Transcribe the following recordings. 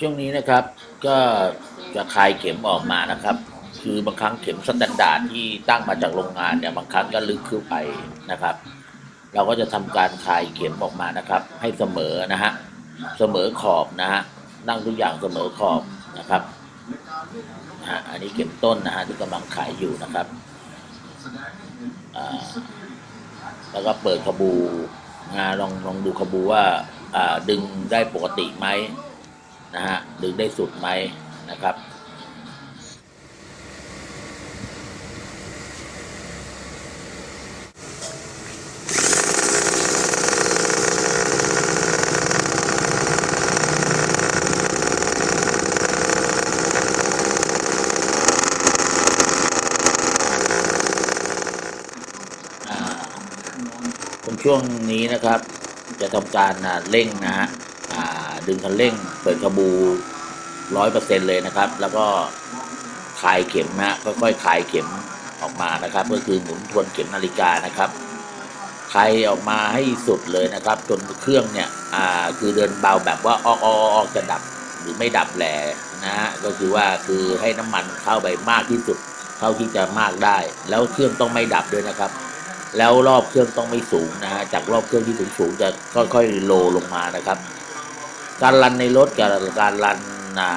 ช่วงนี้นะครับก็จะคลายเข็มออกมานะครับ คือบางครั้งเข็มสแตนดาร์ดที่ตั้งมาจากโรงงานเนี่ยบางครั้งก็ลึกขึ้นไปนะครับ เราก็จะทำการคลายเข็มออกมานะครับ ให้เสมอนะฮะเสมอขอบนะฮะนั่งทุกอย่างเสมอขอบนะครับนะอันนี้เข็มต้นนะฮะที่กำลังขายอยู่นะครับแล้วก็เปิดขบูนะลองลองดูขบูว่า ดึงได้ปกติไหมนะฮะดึงได้สุดไหมนะครับช่วงนี้นะครับ จะทำการเร่งนะฮะดึงคันเร่งเปิดกระบูร้อยเปอร์เซ็นเลยนะครับ แล้วก็คลายเข็มนะฮะค่อยๆคลายเข็มออกมานะครับ ก็คือหมุนทวนเข็มนาฬิกานะครับคลายออกมาให้สุดเลยนะครับ จนเครื่องเนี่ยคือเดินเบาแบบว่าออกออกออกจะดับหรือไม่ดับแหลนะฮะก็คือว่าคือให้น้ำมันเข้าไปมากที่สุดเท่าที่จะมากได้ แล้วเครื่องต้องไม่ดับด้วยนะครับ แล้วรอบเครื่องต้องไม่สูงนะฮะจากรอบเครื่องที่สูงสูงจะค่อยๆโลลงมานะครับ การรันในรถกับการรันอ่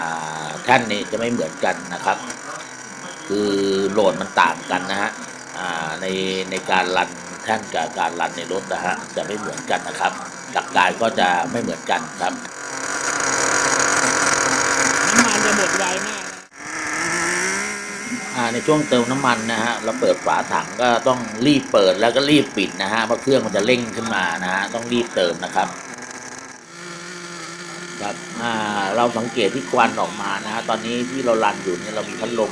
าแท่นนี่จะไม่เหมือนกันนะครับ คือโหลดมันต่างกันนะฮะในในการรันแท่นกับการรันในรถนะฮะจะไม่เหมือนกันนะครับหลักการก็จะไม่เหมือนกันครับน้ำมันจะหมดไวมาก ในช่วงเติมน้ำมันนะฮะเราเปิดฝาถังก็ต้องรีบเปิดแล้วก็รีบปิดนะฮะเพราะเครื่องมันจะเร่งขึ้นมานะฮะต้องรีบเติมนะครับครับเราสังเกตที่ควันออกมานะฮะตอนนี้ที่เรารันอยู่เนี่ยเรามีพัดลม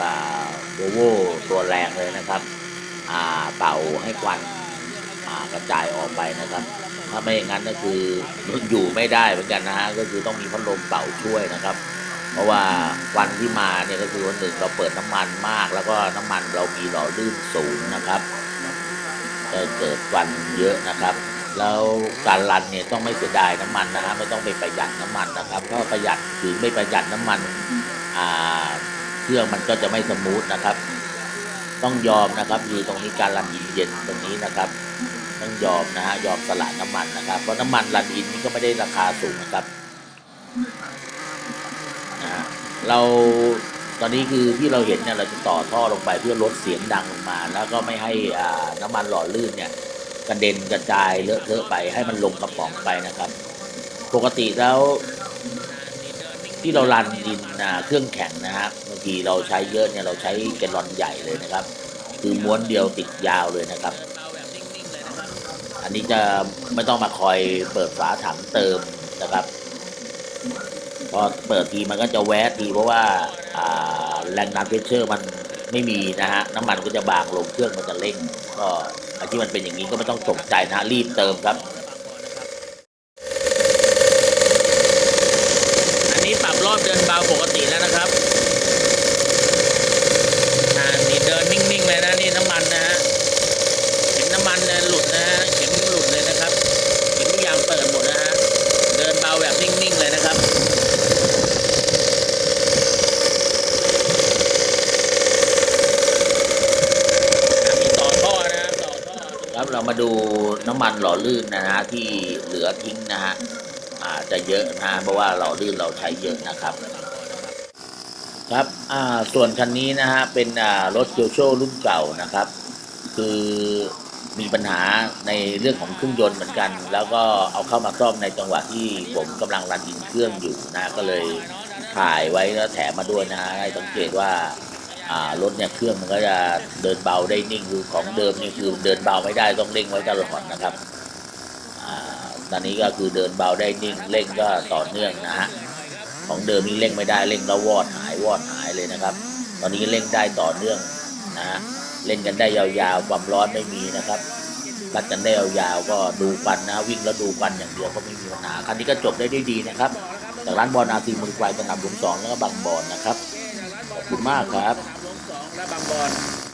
บาโวโวตัวแรงเลยนะครับเป่าให้ควันกระจายออกไปนะครับ ถ้าไม่อย่างนั้นก็คืออยู่ไม่ได้เหมือนกันนะฮะก็คือต้องมีพัดลมเป่าช่วยนะครับ เพราะว่าวันที่มาเนี่ยก็คือวันหนึ่งเราเปิดน้ำมันมาก แล้วก็น้ำมันเรามีหล่อลื่นสูงนะครับจะเกิดควันเยอะนะครับ แล้วการรันเนี่ยต้องไม่เสียดายน้ำมันนะฮะไม่ต้องไปประหยัดน้ำมันนะครับเพราประหยัดหรือไม่ประหยัดน้ำมันอ่าเครื่องมันก็จะไม่สมูทนะครับ ต้องยอมนะครับคือตรงนี้การรันอินเย็นตรงนี้นะครับต้องยอมนะฮะยอมสละน้ำมันนะครับเพราะน้ำมันรันอินนี่ก็ไม่ได้ราคาสูงนะครับ เราตอนนี้คือที่เราเห็นเนี่ยเราจะต่อท่อลงไปเพื่อลดเสียงดังลงมา แล้วก็ไม่ให้อ่าน้ำมันหล่อลื่นเนี่ยกระเด็นกระจายเลอะเทอะไปให้มันลงกระป๋องไปนะครับ ปกติแล้ว ที่เรารันดินอ่าเครื่องแข็งนะฮะบางทีเราใช้เยอะเนี่ยเราใช้แกลลอนใหญ่เลยนะครับ คือม้วนเดียวติดยาวเลยนะครับ อันนี้จะไม่ต้องมาคอยเปิดฝาถังเติมนะครับ พอเปิดทีมันก็จะแวะทีเพราะว่าแรงดันเพชเชอร์มันไม่มีนะฮะน้ำมันก็จะบางลงเครื่องมันจะเร่ง ก็อที่มันเป็นอย่างนี้ก็ไม่ต้องตกใจนะฮะรีบเติมครับอันนี้ปรับรอบเดินเบาปกติแล้วนะครับอ่านี่เดินนิ่งๆเลยนะนี่น้ำมันนะฮะเห็นน้ำมันเนี่ยหลุดนะฮะเข็มหลุดเลยนะครับเข็มทุกอย่างเปิดหมดนะฮะเดินเบาแบบนิ่งๆเลยนะครับ มีต่อท่อนะต่อท่อครับ เรามาดูน้ำมันหล่อลื่นนะฮะที่เหลือทิ้งนะฮะอาจจะเยอะนะเพราะว่าหล่อลื่นเราใช้เยอะนะครับ ครับอ่าส่วนคันนี้นะฮะเป็นอ่ารถโยโชรุ่นเก่านะครับ คือมีปัญหาในเรื่องของเครื่องยนต์เหมือนกัน แล้วก็เอาเข้ามาซ่อมในจังหวะที่ผมกำลังรันอินเครื่องอยู่นะก็เลยถ่ายไว้แล้วแถมมาด้วยนะให้สังเกตว่า รถเนี่ยเครื่องมันก็จะเดินเบาได้นิ่งคือของเดิมนี่คือเดินเบาไม่ได้ต้องเร่งไว้ตลอดนะครับตอนนี้ก็คือเดินเบาได้นิ่งเร่งก็ต่อเนื่องนะฮะของเดิมนี่เร่งไม่ได้เร่งแล้ววอดหายวอดหายเลยนะครับ ตอนนี้เร่งได้ต่อเนื่องนะเล่นกันได้ยาวๆความร้อนไม่มีนะครับรัดกันได้ยาวๆก็ดูฟันนะวิ่งแล้วดูฟันอย่างเดียวก็ไม่มีปัญหาคันนี้ก็จบได้ด้วยดีนะครับจากร้านบอลอาซีมือควายสนามหลวงสองแล้วก็บางบอนนะครับขอบคุณมากครับ และบางบอน